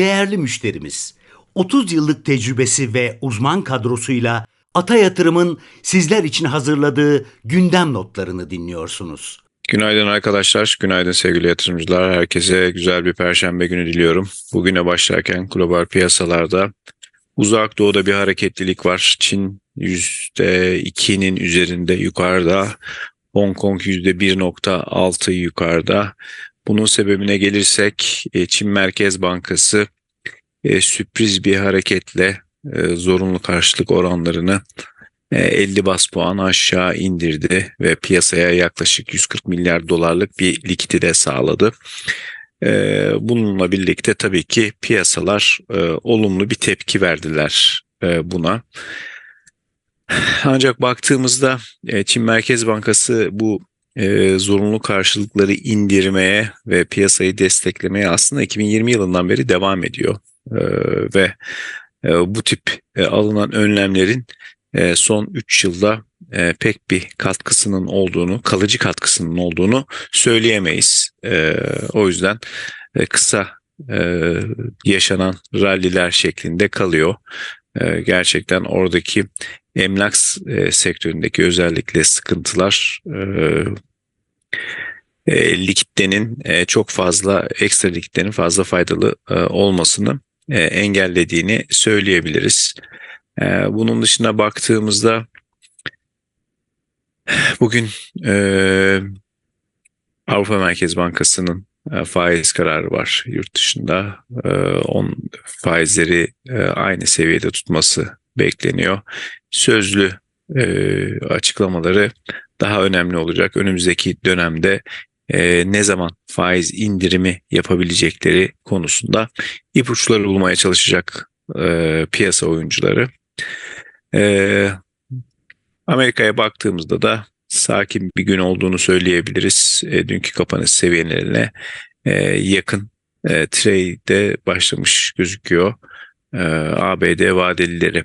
değerli müşterimiz. 30 yıllık tecrübesi ve uzman kadrosuyla Ata Yatırım'ın sizler için hazırladığı gündem notlarını dinliyorsunuz. Günaydın arkadaşlar, günaydın sevgili yatırımcılar. Herkese güzel bir perşembe günü diliyorum. Bugüne başlarken global piyasalarda uzak doğuda bir hareketlilik var. Çin %2'nin üzerinde yukarıda, Hong Kong %1.6 yukarıda. Bunun sebebine gelirsek e, Çin Merkez Bankası e, sürpriz bir hareketle e, zorunlu karşılık oranlarını 50 bas puan aşağı indirdi ve piyasaya yaklaşık 140 milyar dolarlık bir likidite sağladı. Bununla birlikte tabii ki piyasalar olumlu bir tepki verdiler buna. Ancak baktığımızda Çin Merkez Bankası bu e, zorunlu karşılıkları indirmeye ve piyasayı desteklemeye aslında 2020 yılından beri devam ediyor. E, ve e, bu tip e, alınan önlemlerin e, son 3 yılda e, pek bir katkısının olduğunu, kalıcı katkısının olduğunu söyleyemeyiz. E, o yüzden e, kısa e, yaşanan ralliler şeklinde kalıyor. E, gerçekten oradaki emlak e, sektöründeki özellikle sıkıntılar e, e, likiditenin e, çok fazla ekstra likiditenin fazla faydalı e, olmasını e, engellediğini söyleyebiliriz. E, bunun dışına baktığımızda bugün e, Avrupa Merkez Bankası'nın e, faiz kararı var yurt dışında. E, on faizleri e, aynı seviyede tutması bekleniyor. Sözlü e, açıklamaları daha önemli olacak. Önümüzdeki dönemde e, ne zaman faiz indirimi yapabilecekleri konusunda ipuçları bulmaya çalışacak e, piyasa oyuncuları. E, Amerika'ya baktığımızda da sakin bir gün olduğunu söyleyebiliriz. E, dünkü kapanış seviyelerine e, yakın e, trade'de başlamış gözüküyor e, ABD vadelileri.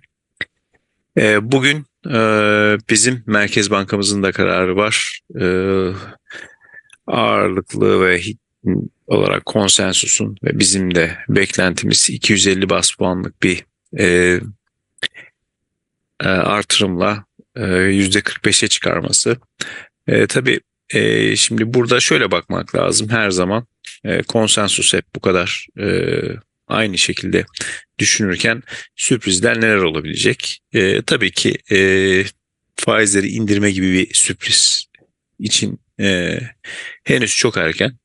E, bugün e, bizim Merkez Bankamızın da kararı var. E, ağırlıklı ve olarak konsensusun ve bizim de beklentimiz 250 bas puanlık bir e, e, artırımla e, %45'e çıkarması. E, tabii e, şimdi burada şöyle bakmak lazım her zaman e, konsensus hep bu kadar aynı şekilde düşünürken sürprizler neler olabilecek? E, tabii ki e, faizleri indirme gibi bir sürpriz için e, henüz çok erken.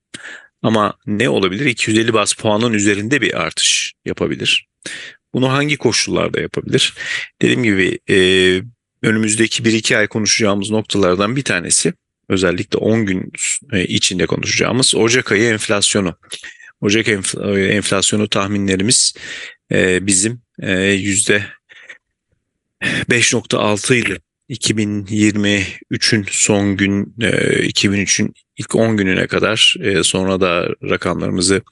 Ama ne olabilir? 250 bas puanın üzerinde bir artış yapabilir. Bunu hangi koşullarda yapabilir? Dediğim gibi e, önümüzdeki 1-2 ay konuşacağımız noktalardan bir tanesi özellikle 10 gün içinde konuşacağımız Ocak ayı enflasyonu. Ocak enflasyonu tahminlerimiz e, bizim e, yüzde 5.6 ile 2023'ün son gün 2003'ün ilk 10 gününe kadar sonra da rakamlarımızı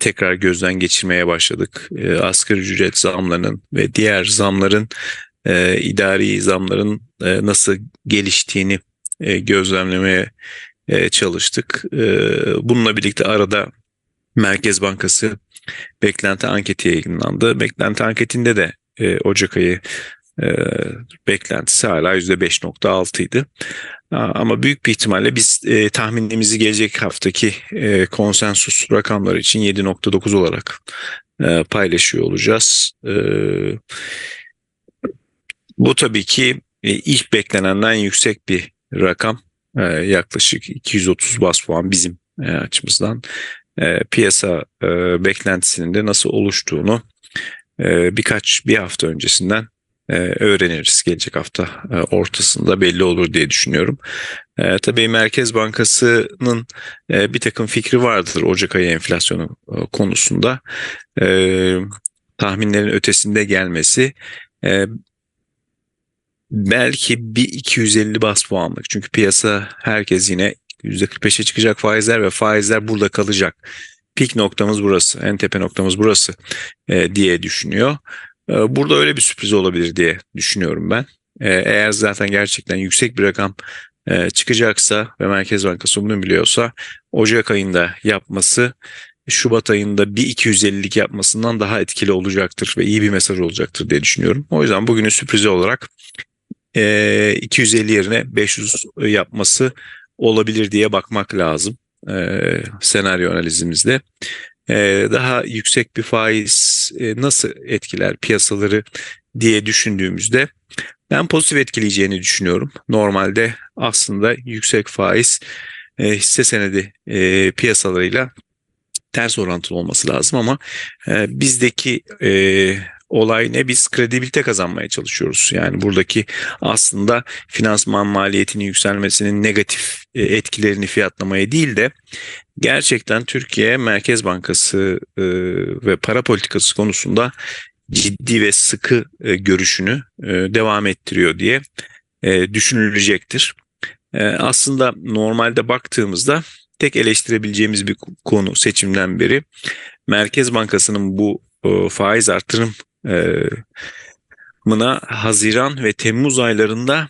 tekrar gözden geçirmeye başladık. Asgari ücret zamlarının ve diğer zamların idari zamların nasıl geliştiğini gözlemlemeye çalıştık. Bununla birlikte arada Merkez Bankası beklenti anketi yayınlandı. Beklenti anketinde de e, Ocak ayı e, beklentisi hala %5.6 idi. Ama büyük bir ihtimalle biz e, tahminimizi gelecek haftaki e, konsensus rakamları için 7.9 olarak e, paylaşıyor olacağız. E, bu tabii ki e, ilk beklenenden yüksek bir rakam. E, yaklaşık 230 bas puan bizim e, açımızdan e, piyasa e, beklentisinin de nasıl oluştuğunu e, birkaç bir hafta öncesinden e, öğreniriz. Gelecek hafta e, ortasında belli olur diye düşünüyorum. E, tabii Merkez Bankası'nın e, bir takım fikri vardır Ocak ayı enflasyonu e, konusunda. E, tahminlerin ötesinde gelmesi e, belki bir 250 bas puanlık. Çünkü piyasa herkes yine %45'e çıkacak faizler ve faizler burada kalacak. Pik noktamız burası, en tepe noktamız burası e, diye düşünüyor. E, burada öyle bir sürpriz olabilir diye düşünüyorum ben. E, eğer zaten gerçekten yüksek bir rakam e, çıkacaksa ve Merkez Bankası bunu biliyorsa Ocak ayında yapması Şubat ayında bir 250'lik yapmasından daha etkili olacaktır ve iyi bir mesaj olacaktır diye düşünüyorum. O yüzden bugünün sürprizi olarak e, 250 yerine 500 yapması olabilir diye bakmak lazım e, senaryo analizimizde. E, daha yüksek bir faiz e, nasıl etkiler piyasaları diye düşündüğümüzde ben pozitif etkileyeceğini düşünüyorum. Normalde aslında yüksek faiz e, hisse senedi e, piyasalarıyla ters orantılı olması lazım ama e, bizdeki e, olay ne? Biz kredibilite kazanmaya çalışıyoruz. Yani buradaki aslında finansman maliyetinin yükselmesinin negatif e, etkilerini fiyatlamaya değil de gerçekten Türkiye Merkez Bankası e, ve para politikası konusunda ciddi ve sıkı e, görüşünü devam ettiriyor diye düşünülecektir. Aslında normalde baktığımızda tek eleştirebileceğimiz bir konu seçimden beri Merkez Bankası'nın bu faiz artırım mına Haziran ve Temmuz aylarında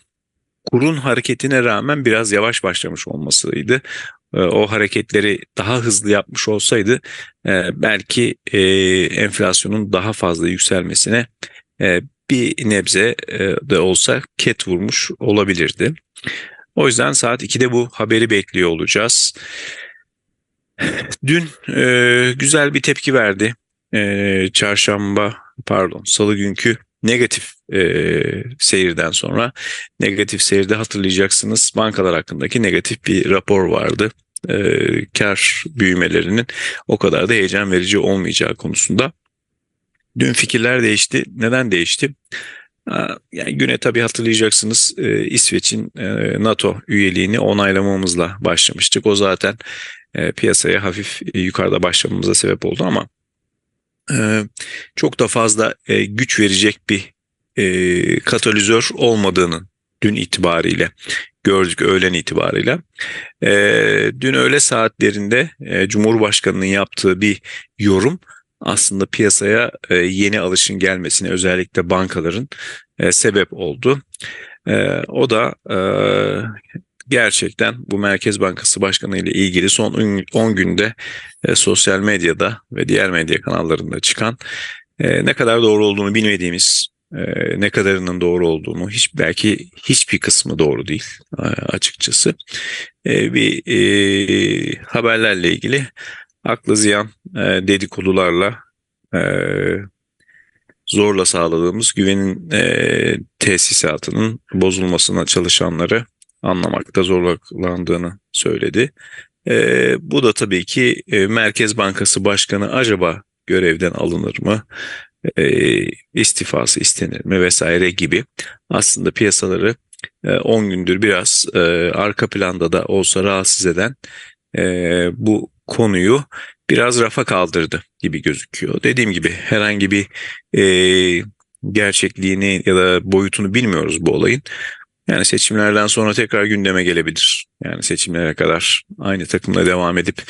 kurun hareketine rağmen biraz yavaş başlamış olmasıydı. E, o hareketleri daha hızlı yapmış olsaydı e, belki e, enflasyonun daha fazla yükselmesine e, bir nebze de olsa ket vurmuş olabilirdi. O yüzden saat 2'de bu haberi bekliyor olacağız. Dün güzel bir tepki verdi. Çarşamba pardon salı günkü negatif e, seyirden sonra negatif seyirde hatırlayacaksınız bankalar hakkındaki negatif bir rapor vardı. E, kar büyümelerinin o kadar da heyecan verici olmayacağı konusunda. Dün fikirler değişti. Neden değişti? Yani güne tabii hatırlayacaksınız e, İsveç'in e, NATO üyeliğini onaylamamızla başlamıştık. O zaten e, piyasaya hafif e, yukarıda başlamamıza sebep oldu ama çok da fazla e, güç verecek bir e, katalizör olmadığının dün itibariyle gördük öğlen itibariyle. E, dün öğle saatlerinde e, Cumhurbaşkanı'nın yaptığı bir yorum aslında piyasaya yeni alışın gelmesine özellikle bankaların sebep oldu. E, o da gerçekten bu Merkez Bankası Başkanı ile ilgili son 10 günde e, sosyal medyada ve diğer medya kanallarında çıkan e, ne kadar doğru olduğunu bilmediğimiz e, ne kadarının doğru olduğunu hiç belki hiçbir kısmı doğru değil e, açıkçası. E, bir e, haberlerle ilgili aklı ziyan e, dedikodularla e, zorla sağladığımız güvenin e, tesisatının bozulmasına çalışanları anlamakta zorlandığını söyledi. E, bu da tabii ki e, Merkez Bankası Başkanı acaba görevden alınır mı? E, istifası istenir mi vesaire gibi aslında piyasaları 10 gündür biraz e, arka planda da olsa rahatsız eden e, bu konuyu biraz rafa kaldırdı gibi gözüküyor. Dediğim gibi herhangi bir e, gerçekliğini ya da boyutunu bilmiyoruz bu olayın. Yani seçimlerden sonra tekrar gündeme gelebilir. Yani seçimlere kadar aynı takımla devam edip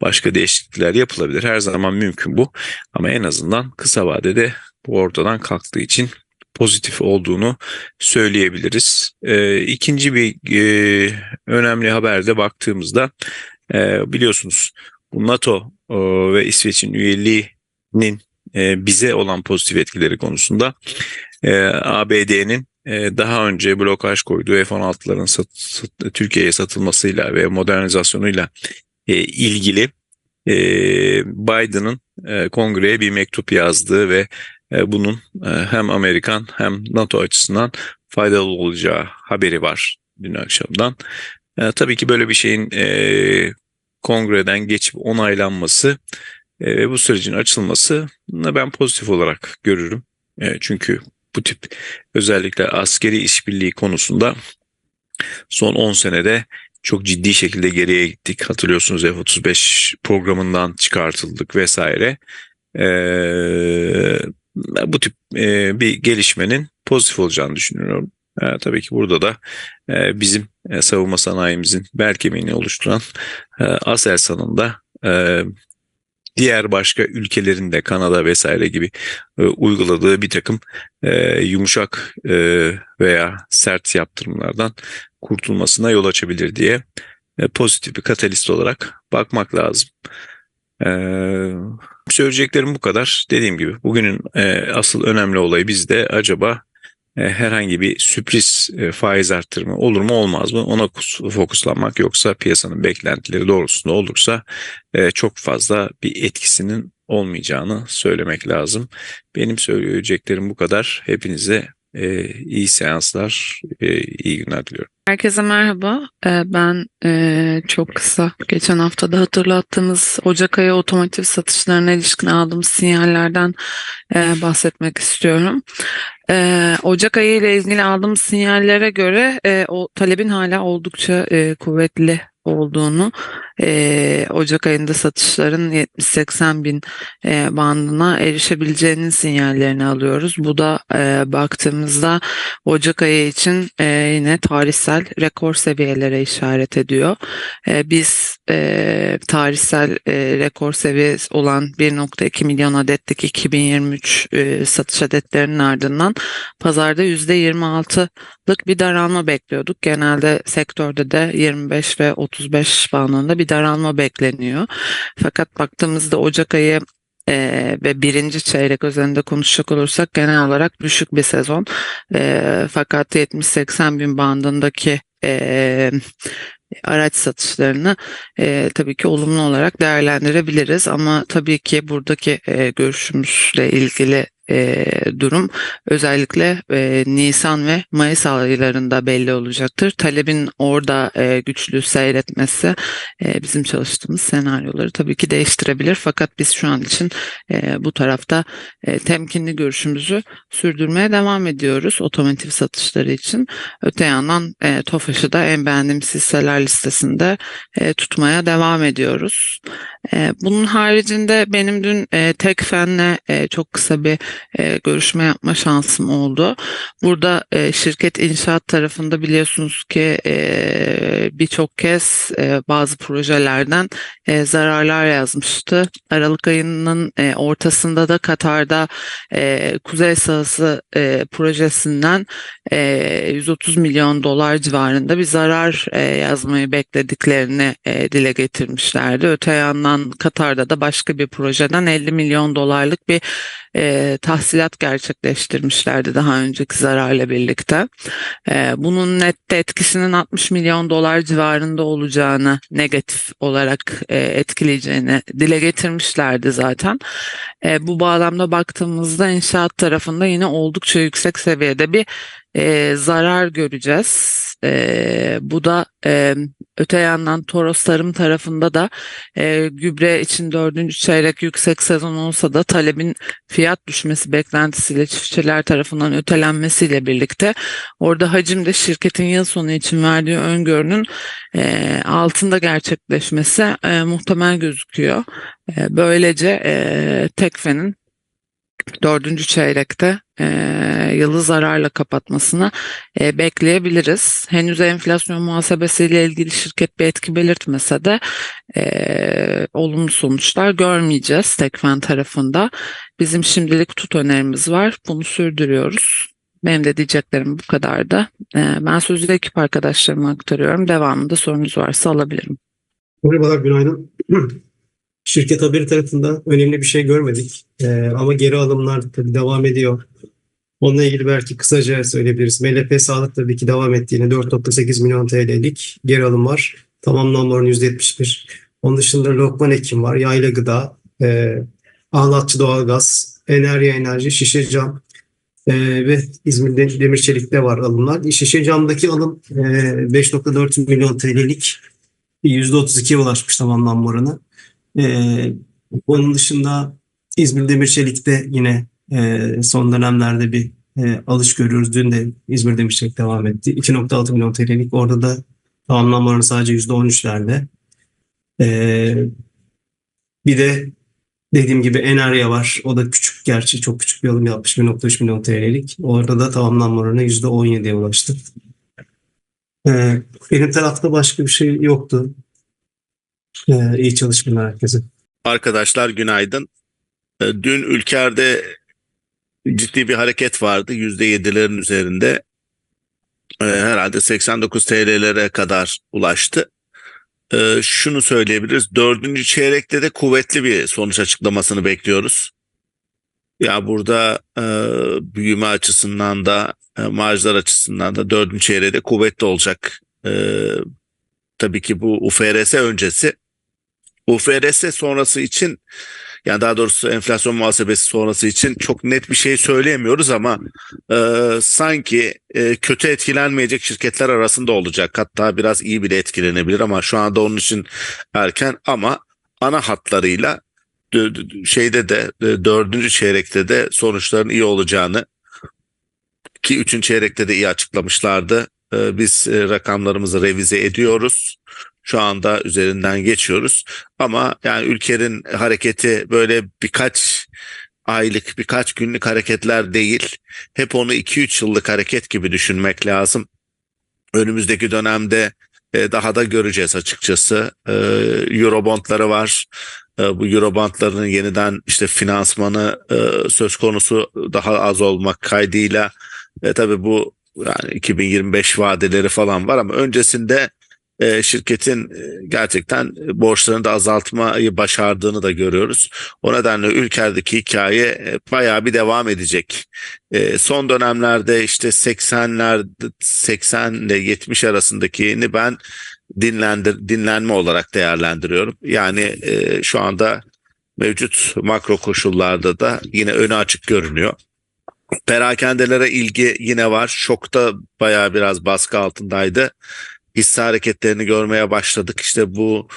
başka değişiklikler yapılabilir. Her zaman mümkün bu. Ama en azından kısa vadede bu ortadan kalktığı için pozitif olduğunu söyleyebiliriz. Ee, ikinci bir e, önemli haberde baktığımızda e, biliyorsunuz bu NATO e, ve İsveç'in üyeliğinin e, bize olan pozitif etkileri konusunda e, ABD'nin e, daha önce blokaj koyduğu F-16'ların sat, sat, Türkiye'ye satılmasıyla ve modernizasyonuyla e, ilgili e, Biden'ın e, kongreye bir mektup yazdığı ve e, bunun e, hem Amerikan hem NATO açısından faydalı olacağı haberi var dün akşamdan. E, tabii ki böyle bir şeyin e, kongreden geçip onaylanması e, ve bu sürecin açılması ben pozitif olarak görürüm. E, çünkü bu tip özellikle askeri işbirliği konusunda son 10 senede çok ciddi şekilde geriye gittik. Hatırlıyorsunuz F-35 programından çıkartıldık vesaire. Ee, bu tip e, bir gelişmenin pozitif olacağını düşünüyorum. E, tabii ki burada da e, bizim e, savunma sanayimizin bel kemiğini oluşturan e, Aselsan'ın da e, diğer başka ülkelerin de Kanada vesaire gibi e, uyguladığı bir takım e, yumuşak e, veya sert yaptırımlardan kurtulmasına yol açabilir diye e, pozitif bir katalist olarak bakmak lazım. Ee, söyleyeceklerim bu kadar. Dediğim gibi bugünün e, asıl önemli olayı bizde acaba e, herhangi bir sürpriz e, faiz arttırımı olur mu olmaz mı ona kus- fokuslanmak yoksa piyasanın beklentileri doğrultusunda olursa e, çok fazla bir etkisinin olmayacağını söylemek lazım. Benim söyleyeceklerim bu kadar. Hepinize e, iyi seanslar, e, iyi günler diliyorum. Herkese merhaba. Ee, Ben e, çok kısa geçen hafta da hatırlattığımız Ocak ayı otomotiv satışlarına ilişkin aldığım sinyallerden e, bahsetmek istiyorum. Ee, Ocak ayı ile ilgili aldığım sinyallere göre e, o talebin hala oldukça kuvvetli olduğunu, e, Ocak ayında satışların 70-80 bin e, bandına erişebileceğinin sinyallerini alıyoruz. Bu da e, baktığımızda Ocak ayı için e, yine tarihsel rekor seviyelere işaret ediyor. E, biz e, tarihsel e, rekor seviyesi olan 1.2 milyon adetlik 2023 e, satış adetlerinin ardından pazarda %26'lık bir daralma bekliyorduk. Genelde sektörde de 25 ve 35 bandında bir daralma bekleniyor. Fakat baktığımızda Ocak ayı e, ve birinci çeyrek üzerinde konuşacak olursak genel olarak düşük bir sezon. E, fakat 70-80 bin bandındaki e, araç satışlarını e, tabii ki olumlu olarak değerlendirebiliriz. Ama tabii ki buradaki e, görüşümüzle ilgili e, durum özellikle e, Nisan ve Mayıs aylarında belli olacaktır. Talebin orada e, güçlü seyretmesi e, bizim çalıştığımız senaryoları tabii ki değiştirebilir. Fakat biz şu an için e, bu tarafta e, temkinli görüşümüzü sürdürmeye devam ediyoruz otomotiv satışları için. Öte yandan e, TOFAŞ'ı da en beğendiğimiz hisseler listesinde e, tutmaya devam ediyoruz. E, bunun haricinde benim dün e, Tekfen'le e, çok kısa bir e, görüşme yapma şansım oldu. Burada e, şirket inşaat tarafında biliyorsunuz ki e, birçok kez e, bazı projelerden e, zararlar yazmıştı. Aralık ayının e, ortasında da Katar'da e, Kuzey Sahası e, projesinden e, 130 milyon dolar civarında bir zarar e, yazmayı beklediklerini e, dile getirmişlerdi. Öte yandan Katar'da da başka bir projeden 50 milyon dolarlık bir e, tahsilat gerçekleştirmişlerdi daha önceki zararla birlikte. E, bunun nette etkisinin 60 milyon dolar civarında olacağını negatif olarak e, etkileyeceğini dile getirmişlerdi zaten. E, bu bağlamda baktığımızda inşaat tarafında yine oldukça yüksek seviyede bir e, zarar göreceğiz. E, bu da e, öte yandan Toros tarım tarafında da e, gübre için dördüncü çeyrek yüksek sezon olsa da talebin fiyat düşmesi beklentisiyle çiftçiler tarafından ötelenmesiyle birlikte orada hacim de şirketin yıl sonu için verdiği öngörünün e, altında gerçekleşmesi e, muhtemel gözüküyor. E, böylece e, Tekfe'nin dördüncü çeyrekte e, yılı zararla kapatmasını e, bekleyebiliriz. Henüz enflasyon muhasebesiyle ilgili şirket bir etki belirtmese de e, olumlu sonuçlar görmeyeceğiz Tekfen tarafında. Bizim şimdilik tut önerimiz var. Bunu sürdürüyoruz. Benim de diyeceklerim bu kadardı. E, ben sözü ekip arkadaşlarıma aktarıyorum. Devamında sorunuz varsa alabilirim. Merhabalar, günaydın. Şirket haberi tarafında önemli bir şey görmedik. Ee, ama geri alımlar tabii devam ediyor. Onunla ilgili belki kısaca söyleyebiliriz. MLP Sağlık tabii ki devam ettiğini 4.8 milyon TL'lik geri alım var. Tamamlanma oranı %71. Onun dışında Lokman Ekim var. Yayla Gıda, e, Ağlatçı Doğalgaz, Enerji Enerji, Şişe Cam e, ve İzmir'de Demir Çelik'te var alımlar. Şişe Cam'daki alım e, 5.4 milyon TL'lik %32'ye ulaşmış tamamlanma oranı. Ee, onun dışında İzmir Demir Çelik'te yine e, son dönemlerde bir e, alış görüyoruz. Dün de İzmir Demir Çelik devam etti. 2.6 milyon TL'lik. Orada da tamamlanma oranı sadece %13'lerde. Ee, bir de dediğim gibi Enerya var. O da küçük gerçi çok küçük bir alım yapmış 1.3 milyon TL'lik. Orada da tamamlanma oranı %17'ye ulaştı. Ee, benim tarafta başka bir şey yoktu. Ee, iyi çalışmalar herkese. Arkadaşlar günaydın. Ee, Dün ülkerde ciddi bir hareket vardı. %7'lerin üzerinde. Ee, Herhalde 89 TL'lere kadar ulaştı. e, şunu söyleyebiliriz. Dördüncü çeyrekte de kuvvetli bir sonuç açıklamasını bekliyoruz. Ya burada e, büyüme açısından da e, marjlar açısından da dördüncü çeyreğe de kuvvetli olacak. Tabii ki bu UFRS öncesi. UFRS sonrası için yani daha doğrusu enflasyon muhasebesi sonrası için çok net bir şey söyleyemiyoruz ama e, sanki e, kötü etkilenmeyecek şirketler arasında olacak. Hatta biraz iyi bile etkilenebilir ama şu anda onun için erken ama ana hatlarıyla şeyde de e, dördüncü çeyrekte de sonuçların iyi olacağını ki üçüncü çeyrekte de iyi açıklamışlardı. E, biz e, rakamlarımızı revize ediyoruz. Şu anda üzerinden geçiyoruz. Ama yani ülkenin hareketi böyle birkaç aylık, birkaç günlük hareketler değil. Hep onu 2-3 yıllık hareket gibi düşünmek lazım. Önümüzdeki dönemde e, daha da göreceğiz açıkçası. E, Eurobondları var. E, bu Eurobondların yeniden işte finansmanı söz konusu daha az olmak kaydıyla e, tabii bu yani 2025 vadeleri falan var ama öncesinde e, şirketin e, gerçekten borçlarını da azaltmayı başardığını da görüyoruz. O nedenle ülkedeki hikaye e, bayağı bir devam edecek. E, son dönemlerde işte 80'ler 80 ile 70 arasındakini ben dinlendir dinlenme olarak değerlendiriyorum. Yani e, şu anda mevcut makro koşullarda da yine önü açık görünüyor. Perakendelere ilgi yine var. Şokta bayağı biraz baskı altındaydı hisse hareketlerini görmeye başladık. İşte bu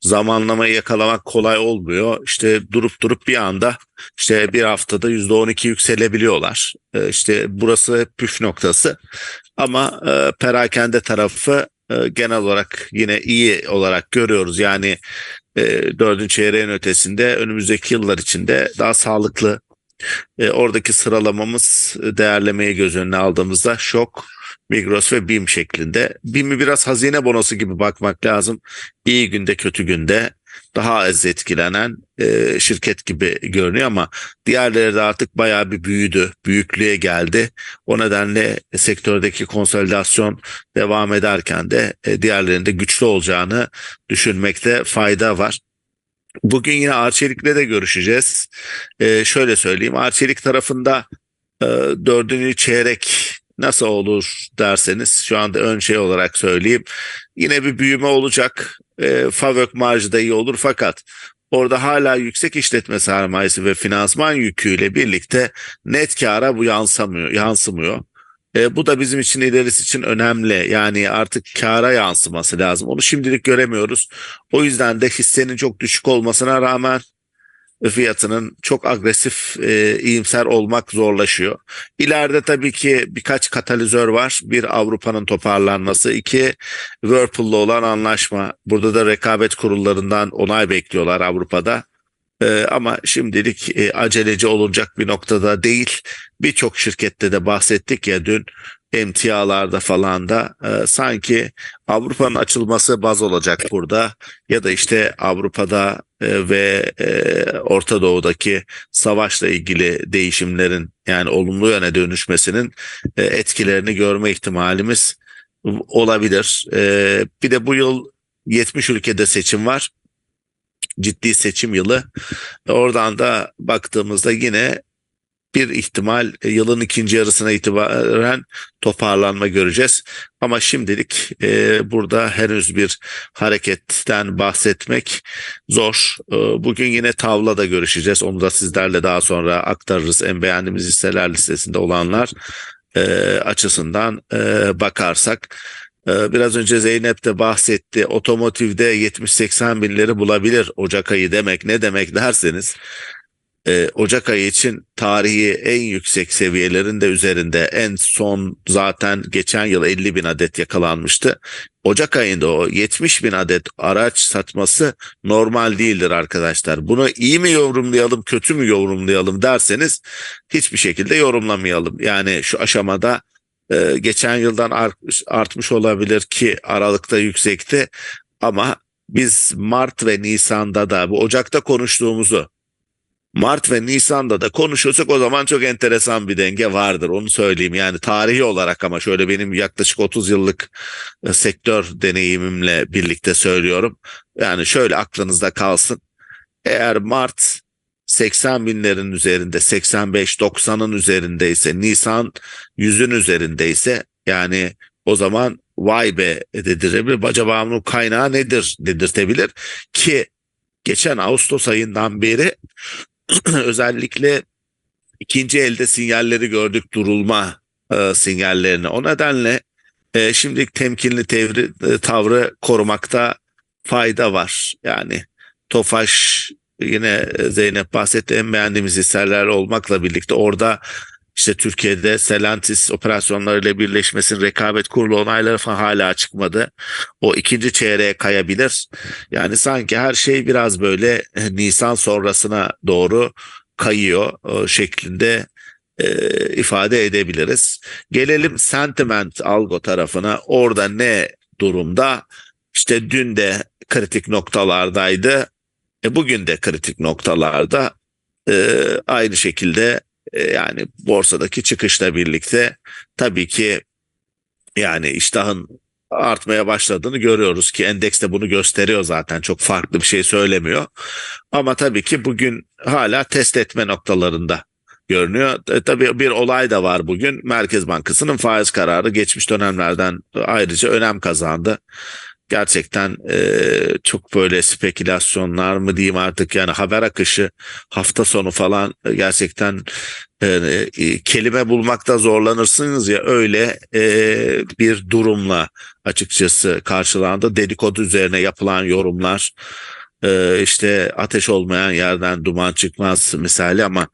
zamanlamayı yakalamak kolay olmuyor. İşte durup durup bir anda işte bir haftada %12 yükselebiliyorlar. Ee, İşte burası püf noktası. Ama e, perakende tarafı e, genel olarak yine iyi olarak görüyoruz. Yani e, dördüncü çeyreğin ötesinde önümüzdeki yıllar içinde daha sağlıklı oradaki sıralamamız değerlemeyi göz önüne aldığımızda şok, Migros ve BİM şeklinde. BİM'i biraz hazine bonosu gibi bakmak lazım. İyi günde kötü günde daha az etkilenen e, şirket gibi görünüyor ama diğerleri de artık bayağı bir büyüdü, büyüklüğe geldi. O nedenle sektördeki konsolidasyon devam ederken de e, diğerlerinde güçlü olacağını düşünmekte fayda var. Bugün yine Arçelik'le de görüşeceğiz. Ee, şöyle söyleyeyim. Arçelik tarafında e, dördüncü çeyrek nasıl olur derseniz şu anda ön şey olarak söyleyeyim. Yine bir büyüme olacak. E, Favök marjı da iyi olur fakat orada hala yüksek işletme sermayesi ve finansman yüküyle birlikte net kâra bu yansımıyor, yansımıyor. E, bu da bizim için ilerisi için önemli. Yani artık kâra yansıması lazım. Onu şimdilik göremiyoruz. O yüzden de hissenin çok düşük olmasına rağmen fiyatının çok agresif, e, iyimser olmak zorlaşıyor. İleride tabii ki birkaç katalizör var. Bir Avrupa'nın toparlanması, iki Whirlpool'la olan anlaşma. Burada da rekabet kurullarından onay bekliyorlar Avrupa'da. Ee, ama şimdilik e, aceleci olacak bir noktada değil. Birçok şirkette de bahsettik ya dün emtialarda falan da e, sanki Avrupa'nın açılması baz olacak burada ya da işte Avrupa'da e, ve e, Orta Doğu'daki savaşla ilgili değişimlerin yani olumlu yöne dönüşmesinin e, etkilerini görme ihtimalimiz olabilir. E, bir de bu yıl 70 ülkede seçim var ciddi seçim yılı. Oradan da baktığımızda yine bir ihtimal e, yılın ikinci yarısına itibaren toparlanma göreceğiz. Ama şimdilik e, burada henüz bir hareketten bahsetmek zor. E, bugün yine tavlada görüşeceğiz. Onu da sizlerle daha sonra aktarırız. En beğendiğimiz hisseler listesinde olanlar e, açısından e, bakarsak. Ee, Biraz önce Zeynep de bahsetti. Otomotivde 70-80 binleri bulabilir Ocak ayı demek. Ne demek derseniz e, Ocak ayı için tarihi en yüksek seviyelerin de üzerinde en son zaten geçen yıl 50 bin adet yakalanmıştı. Ocak ayında o 70 bin adet araç satması normal değildir arkadaşlar. Bunu iyi mi yorumlayalım kötü mü yorumlayalım derseniz hiçbir şekilde yorumlamayalım. Yani şu aşamada e, geçen yıldan artmış olabilir ki Aralık'ta yüksekti ama biz Mart ve Nisan'da da bu Ocak'ta konuştuğumuzu Mart ve Nisan'da da konuşursak o zaman çok enteresan bir denge vardır. Onu söyleyeyim. Yani tarihi olarak ama şöyle benim yaklaşık 30 yıllık e, sektör deneyimimle birlikte söylüyorum. Yani şöyle aklınızda kalsın. Eğer Mart 80 binlerin üzerinde 85-90'ın üzerindeyse Nisan 100'ün üzerindeyse yani o zaman vay be dedirtebilir. Acaba bunun kaynağı nedir dedirtebilir ki geçen Ağustos ayından beri özellikle ikinci elde sinyalleri gördük durulma e, sinyallerini. O nedenle e, şimdilik temkinli tevri, e, tavrı korumakta fayda var. Yani Tofaş yine Zeynep bahsetti en beğendiğimiz hisseler olmakla birlikte orada işte Türkiye'de Selantis operasyonlarıyla birleşmesinin rekabet kurulu onayları falan hala çıkmadı. O ikinci çeyreğe kayabilir. Yani sanki her şey biraz böyle e, Nisan sonrasına doğru kayıyor e, şeklinde e, ifade edebiliriz. Gelelim sentiment algo tarafına. Orada ne durumda? İşte dün de kritik noktalardaydı. E, bugün de kritik noktalarda e, aynı şekilde yani borsadaki çıkışla birlikte tabii ki yani iştahın artmaya başladığını görüyoruz ki endeks de bunu gösteriyor zaten çok farklı bir şey söylemiyor. Ama tabii ki bugün hala test etme noktalarında görünüyor. E, tabii bir olay da var bugün. Merkez Bankası'nın faiz kararı geçmiş dönemlerden ayrıca önem kazandı gerçekten e, çok böyle spekülasyonlar mı diyeyim artık yani haber akışı hafta sonu falan e, gerçekten e, e, kelime bulmakta zorlanırsınız ya öyle e, bir durumla açıkçası karşılandı. Dedikodu üzerine yapılan yorumlar e, işte ateş olmayan yerden duman çıkmaz misali ama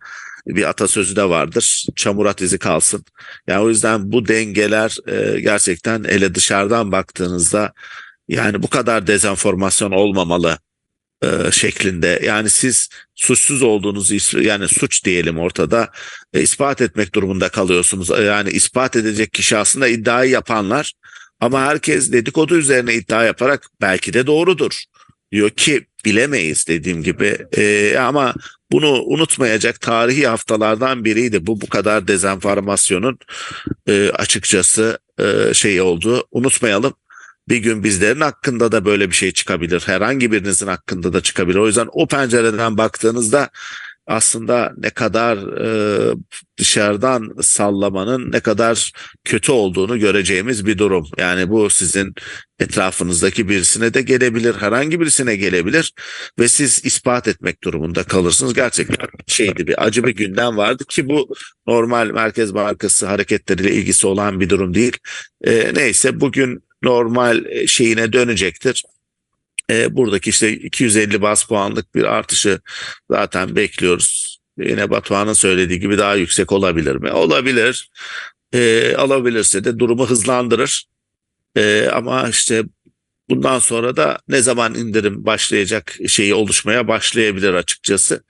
bir atasözü de vardır. Çamur at izi kalsın. Yani o yüzden bu dengeler e, gerçekten ele dışarıdan baktığınızda yani bu kadar dezenformasyon olmamalı e, şeklinde. Yani siz suçsuz olduğunuzu yani suç diyelim ortada e, ispat etmek durumunda kalıyorsunuz. E, Yani ispat edecek kişi aslında iddiayı yapanlar ama herkes dedikodu üzerine iddia yaparak belki de doğrudur diyor ki bilemeyiz dediğim gibi E, ama bunu unutmayacak tarihi haftalardan biriydi bu bu kadar dezenformasyonun e, açıkçası e, şey oldu unutmayalım bir gün bizlerin hakkında da böyle bir şey çıkabilir. Herhangi birinizin hakkında da çıkabilir. O yüzden o pencereden baktığınızda aslında ne kadar e, dışarıdan sallamanın ne kadar kötü olduğunu göreceğimiz bir durum. Yani bu sizin etrafınızdaki birisine de gelebilir, herhangi birisine gelebilir ve siz ispat etmek durumunda kalırsınız. Gerçekten şeydi bir acı bir gündem vardı ki bu normal Merkez Bankası hareketleriyle ilgisi olan bir durum değil. E, neyse bugün normal e, şeyine dönecektir. E, buradaki işte 250 bas puanlık bir artışı zaten bekliyoruz. Yine Batuhan'ın söylediği gibi daha yüksek olabilir mi? Olabilir. E, alabilirse de durumu hızlandırır. E, ama işte bundan sonra da ne zaman indirim başlayacak şeyi oluşmaya başlayabilir açıkçası.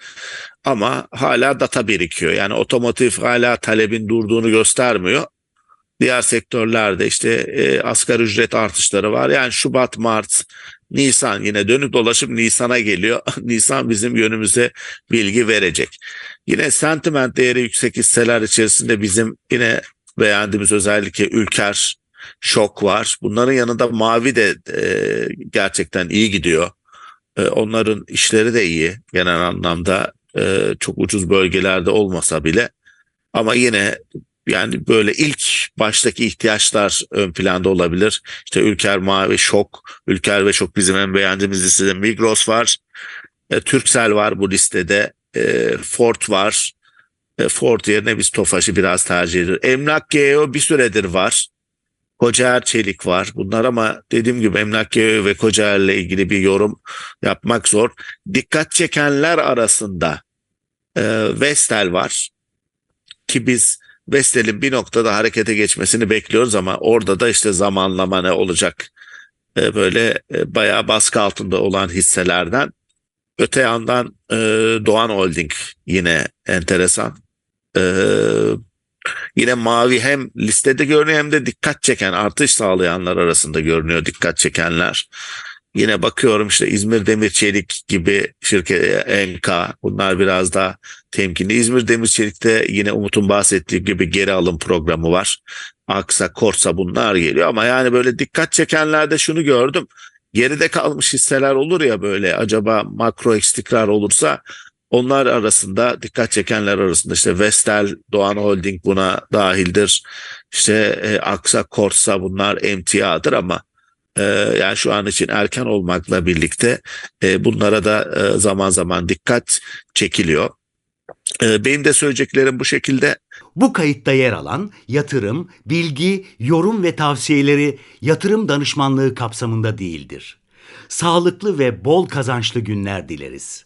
Ama hala data birikiyor. Yani otomotiv hala talebin durduğunu göstermiyor. Diğer sektörlerde işte e, asgari ücret artışları var. Yani Şubat, Mart, Nisan yine dönüp dolaşıp Nisan'a geliyor. Nisan bizim yönümüze bilgi verecek. Yine sentiment değeri yüksek hisseler içerisinde bizim yine beğendiğimiz özellikle Ülker, Şok var. Bunların yanında Mavi de e, gerçekten iyi gidiyor. E, onların işleri de iyi genel anlamda. E, çok ucuz bölgelerde olmasa bile. Ama yine yani böyle ilk baştaki ihtiyaçlar ön planda olabilir. İşte Ülker Mavi Şok, Ülker ve Şok bizim en beğendiğimiz listede Migros var. E, Turkcell var bu listede. E, Ford var. E, Ford yerine biz Tofaş'ı biraz tercih ediyoruz. Emlak GEO bir süredir var. Kocaer Çelik var. Bunlar ama dediğim gibi Emlak GEO ve Kocaer'le ilgili bir yorum yapmak zor. Dikkat çekenler arasında e, Vestel var. Ki biz Vestel'in bir noktada harekete geçmesini bekliyoruz ama orada da işte zamanlama ne olacak e, böyle e, bayağı baskı altında olan hisselerden. Öte yandan e, Doğan Holding yine enteresan. E, yine mavi hem listede görünüyor hem de dikkat çeken artış sağlayanlar arasında görünüyor dikkat çekenler. Yine bakıyorum işte İzmir Demir Çelik gibi şirket MK bunlar biraz daha temkinli. İzmir Demir Çelik'te yine Umut'un bahsettiği gibi geri alım programı var. Aksa, Korsa bunlar geliyor ama yani böyle dikkat çekenlerde şunu gördüm. Geride kalmış hisseler olur ya böyle acaba makro istikrar olursa onlar arasında dikkat çekenler arasında işte Vestel, Doğan Holding buna dahildir. İşte e, Aksa, Korsa bunlar emtiadır ama e, yani şu an için erken olmakla birlikte e, bunlara da e, zaman zaman dikkat çekiliyor. E, benim de söyleyeceklerim bu şekilde. Bu kayıtta yer alan yatırım, bilgi, yorum ve tavsiyeleri yatırım danışmanlığı kapsamında değildir. Sağlıklı ve bol kazançlı günler dileriz.